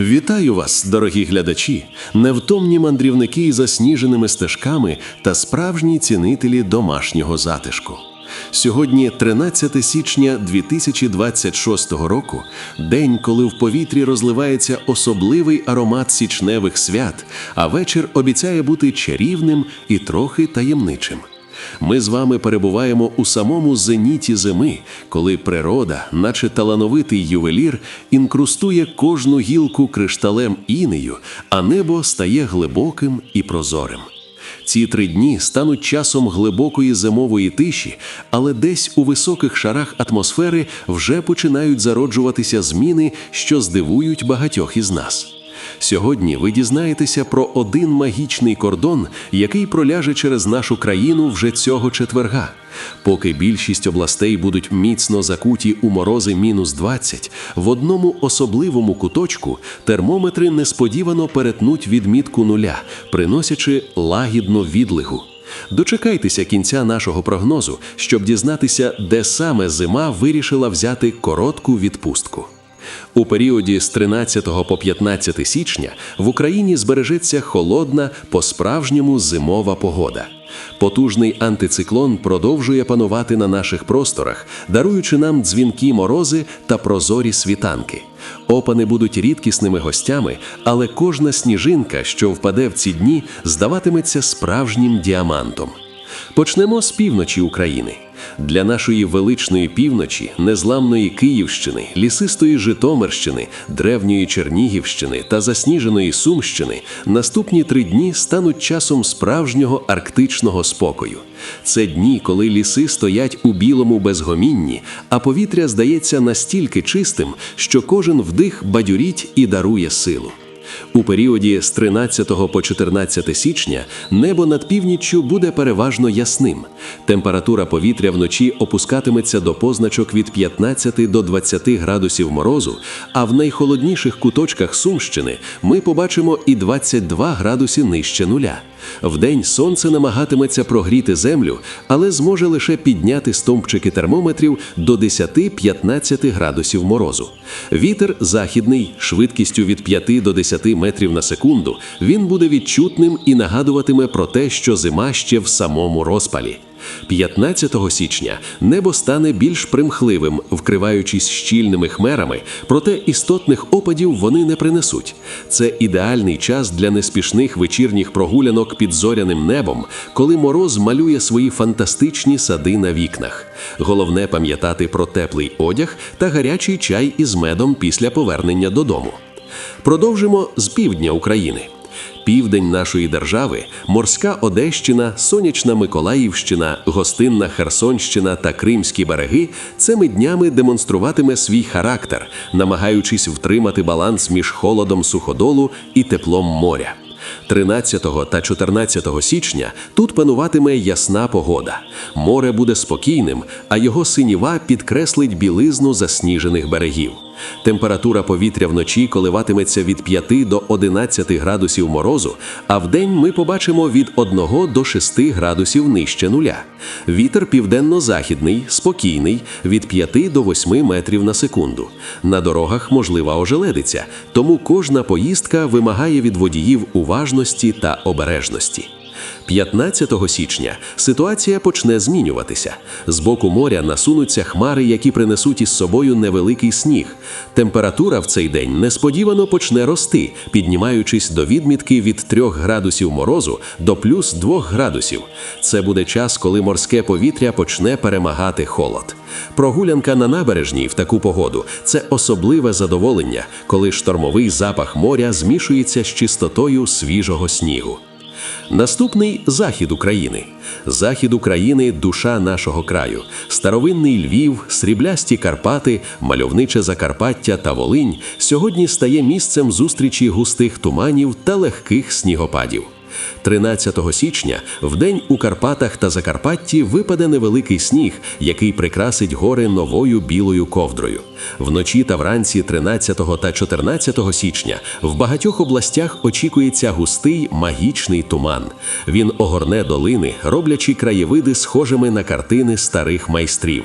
Вітаю вас, дорогі глядачі, невтомні мандрівники із засніженими стежками та справжні цінителі домашнього затишку. Сьогодні 13 січня 2026 року, день, коли в повітрі розливається особливий аромат січневих свят, а вечір обіцяє бути чарівним і трохи таємничим. Ми з вами перебуваємо у самому зеніті зими, коли природа, наче талановитий ювелір, інкрустує кожну гілку кришталем інею, а небо стає глибоким і прозорим. Ці три дні стануть часом глибокої зимової тиші, але десь у високих шарах атмосфери вже починають зароджуватися зміни, що здивують багатьох із нас. Сьогодні ви дізнаєтеся про один магічний кордон, який проляже через нашу країну вже цього четверга. Поки більшість областей будуть міцно закуті у морози мінус 20, в одному особливому куточку термометри несподівано перетнуть відмітку нуля, приносячи лагідну відлигу. Дочекайтеся кінця нашого прогнозу, щоб дізнатися, де саме зима вирішила взяти коротку відпустку. У періоді з 13 по 15 січня в Україні збережеться холодна, по-справжньому зимова погода. Потужний антициклон продовжує панувати на наших просторах, даруючи нам дзвінкі морози та прозорі світанки. Опани будуть рідкісними гостями, але кожна сніжинка, що впаде в ці дні, здаватиметься справжнім діамантом. Почнемо з півночі України. Для нашої величної півночі, незламної Київщини, лісистої Житомирщини, древньої Чернігівщини та засніженої Сумщини наступні три дні стануть часом справжнього арктичного спокою. Це дні, коли ліси стоять у білому безгомінні, а повітря здається настільки чистим, що кожен вдих бадюріть і дарує силу. У періоді з 13 по 14 січня небо над північчю буде переважно ясним. Температура повітря вночі опускатиметься до позначок від 15 до 20 градусів морозу, а в найхолодніших куточках Сумщини ми побачимо і 22 градуси нижче нуля. Вдень сонце намагатиметься прогріти землю, але зможе лише підняти стовпчики термометрів до 10-15 градусів морозу. Вітер західний, швидкістю від 5 до 10 метрів на секунду, він буде відчутним і нагадуватиме про те, що зима ще в самому розпалі. 15 січня небо стане більш примхливим, вкриваючись щільними хмерами, проте істотних опадів вони не принесуть. Це ідеальний час для неспішних вечірніх прогулянок під зоряним небом, коли мороз малює свої фантастичні сади на вікнах. Головне пам'ятати про теплий одяг та гарячий чай із медом після повернення додому. Продовжимо з півдня України. Південь нашої держави, морська Одещина, сонячна Миколаївщина, гостинна Херсонщина та Кримські береги цими днями демонструватиме свій характер, намагаючись втримати баланс між холодом суходолу і теплом моря. 13 та 14 січня тут пануватиме ясна погода. Море буде спокійним, а його синіва підкреслить білизну засніжених берегів. Температура повітря вночі коливатиметься від 5 до 11 градусів морозу, а вдень ми побачимо від 1 до 6 градусів нижче нуля. Вітер південно-західний, спокійний, від 5 до 8 метрів на секунду. На дорогах можлива ожеледиця, тому кожна поїздка вимагає від водіїв уважності та обережності. 15 січня ситуація почне змінюватися. З боку моря насунуться хмари, які принесуть із собою невеликий сніг. Температура в цей день несподівано почне рости, піднімаючись до відмітки від 3 градусів морозу до плюс 2 градусів. Це буде час, коли морське повітря почне перемагати холод. Прогулянка на набережній в таку погоду це особливе задоволення, коли штормовий запах моря змішується з чистотою свіжого снігу. Наступний захід України. Захід України душа нашого краю. Старовинний Львів, сріблясті Карпати, мальовниче Закарпаття та Волинь сьогодні стає місцем зустрічі густих туманів та легких снігопадів. 13 січня в день у Карпатах та Закарпатті випаде невеликий сніг, який прикрасить гори новою білою ковдрою. Вночі та вранці 13 та 14 січня в багатьох областях очікується густий магічний туман. Він огорне долини, роблячи краєвиди схожими на картини старих майстрів.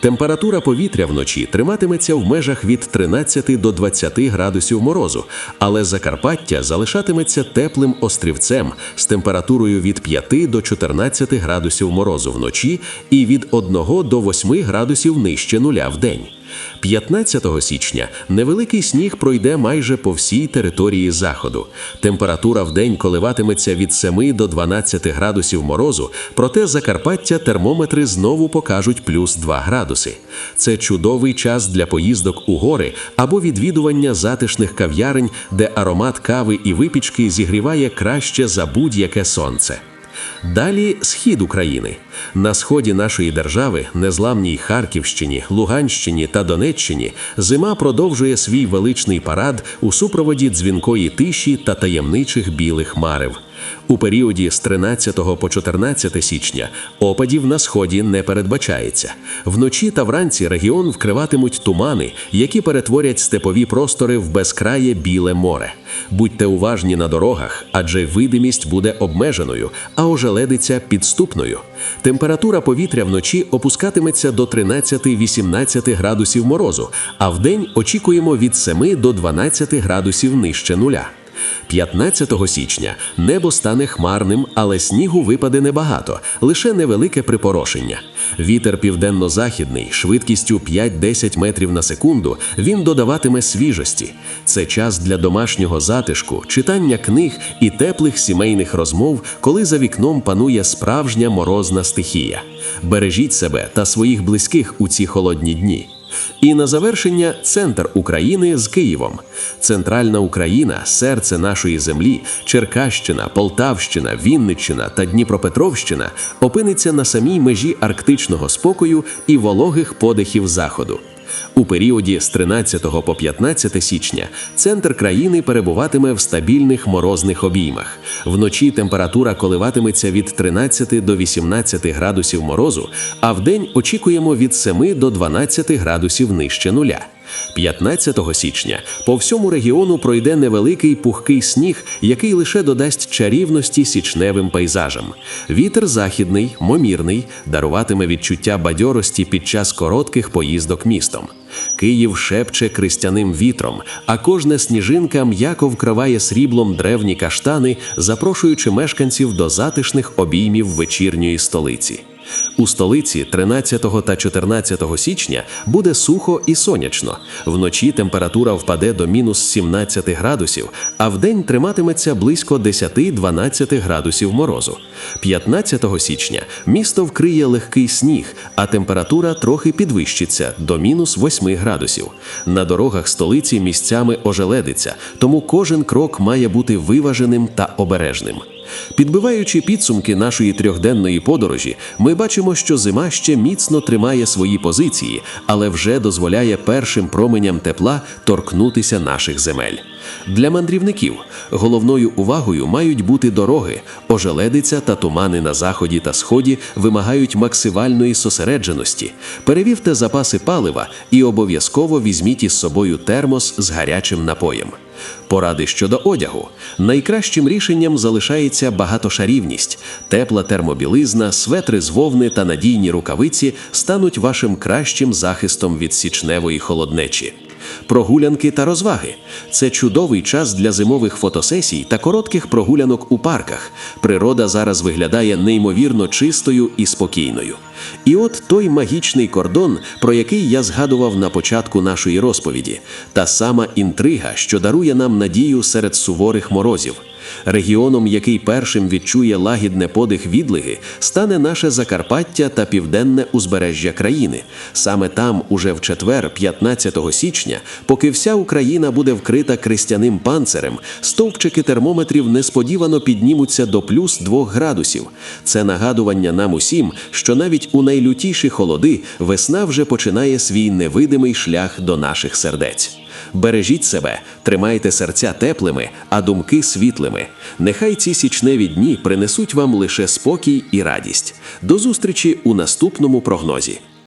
Температура повітря вночі триматиметься в межах від 13 до 20 градусів морозу, але Закарпаття залишатиметься теплим острівцем з температурою від 5 до 14 градусів морозу вночі і від 1 до 8 градусів нижче нуля в день. 15 січня невеликий сніг пройде майже по всій території заходу. Температура в день коливатиметься від 7 до 12 градусів морозу, проте Закарпаття термометри знову покажуть плюс 2 градуси. Це чудовий час для поїздок у гори або відвідування затишних кав'ярень, де аромат кави і випічки зігріває краще за будь-яке сонце. Далі схід України. На сході нашої держави, незламній Харківщині, Луганщині та Донеччині, зима продовжує свій величний парад у супроводі дзвінкої тиші та таємничих білих марев. У періоді з 13 по 14 січня опадів на сході не передбачається. Вночі та вранці регіон вкриватимуть тумани, які перетворять степові простори в безкрає біле море. Будьте уважні на дорогах, адже видимість буде обмеженою, а ожеледиця підступною. Температура повітря вночі опускатиметься до 13-18 градусів морозу, а вдень очікуємо від 7 до 12 градусів нижче нуля. 15 січня небо стане хмарним, але снігу випаде небагато, лише невелике припорошення. Вітер південно-західний, швидкістю 5-10 метрів на секунду, він додаватиме свіжості. Це час для домашнього затишку, читання книг і теплих сімейних розмов, коли за вікном панує справжня морозна стихія. Бережіть себе та своїх близьких у ці холодні дні. І на завершення центр України з Києвом. Центральна Україна, серце нашої землі, Черкащина, Полтавщина, Вінниччина та Дніпропетровщина опиниться на самій межі арктичного спокою і вологих подихів заходу. У періоді з 13 по 15 січня центр країни перебуватиме в стабільних морозних обіймах. Вночі температура коливатиметься від 13 до 18 градусів морозу, а вдень очікуємо від 7 до 12 градусів нижче нуля. 15 січня по всьому регіону пройде невеликий пухкий сніг, який лише додасть чарівності січневим пейзажам. Вітер західний, момірний, даруватиме відчуття бадьорості під час коротких поїздок містом. Київ шепче кристяним вітром, а кожна сніжинка м'яко вкриває сріблом древні каштани, запрошуючи мешканців до затишних обіймів вечірньої столиці. У столиці 13 та 14 січня буде сухо і сонячно. Вночі температура впаде до мінус 17 градусів, а вдень триматиметься близько 10-12 градусів морозу. 15 січня місто вкриє легкий сніг, а температура трохи підвищиться до мінус 8 градусів. На дорогах столиці місцями ожеледиться, тому кожен крок має бути виваженим та обережним. Підбиваючи підсумки нашої трьохденної подорожі, ми бачимо, що зима ще міцно тримає свої позиції, але вже дозволяє першим променям тепла торкнутися наших земель. Для мандрівників головною увагою мають бути дороги, ожеледиця та тумани на заході та сході вимагають максимальної зосередженості. Перевірте запаси палива і обов'язково візьміть із собою термос з гарячим напоєм. Поради щодо одягу. Найкращим рішенням залишається багатошарівність. Тепла термобілизна, светри з вовни та надійні рукавиці стануть вашим кращим захистом від січневої холоднечі. Прогулянки та розваги це чудовий час для зимових фотосесій та коротких прогулянок у парках. Природа зараз виглядає неймовірно чистою і спокійною. І от той магічний кордон, про який я згадував на початку нашої розповіді, та сама інтрига, що дарує нам надію серед суворих морозів. Регіоном, який першим відчує лагідне подих відлиги, стане наше Закарпаття та південне узбережжя країни. Саме там, уже в четвер, 15 січня, поки вся Україна буде вкрита крестяним панцирем, стовпчики термометрів несподівано піднімуться до плюс 2 градусів. Це нагадування нам усім, що навіть у найлютіші холоди весна вже починає свій невидимий шлях до наших сердець. Бережіть себе, тримайте серця теплими, а думки світлими. Нехай ці січневі дні принесуть вам лише спокій і радість. До зустрічі у наступному прогнозі.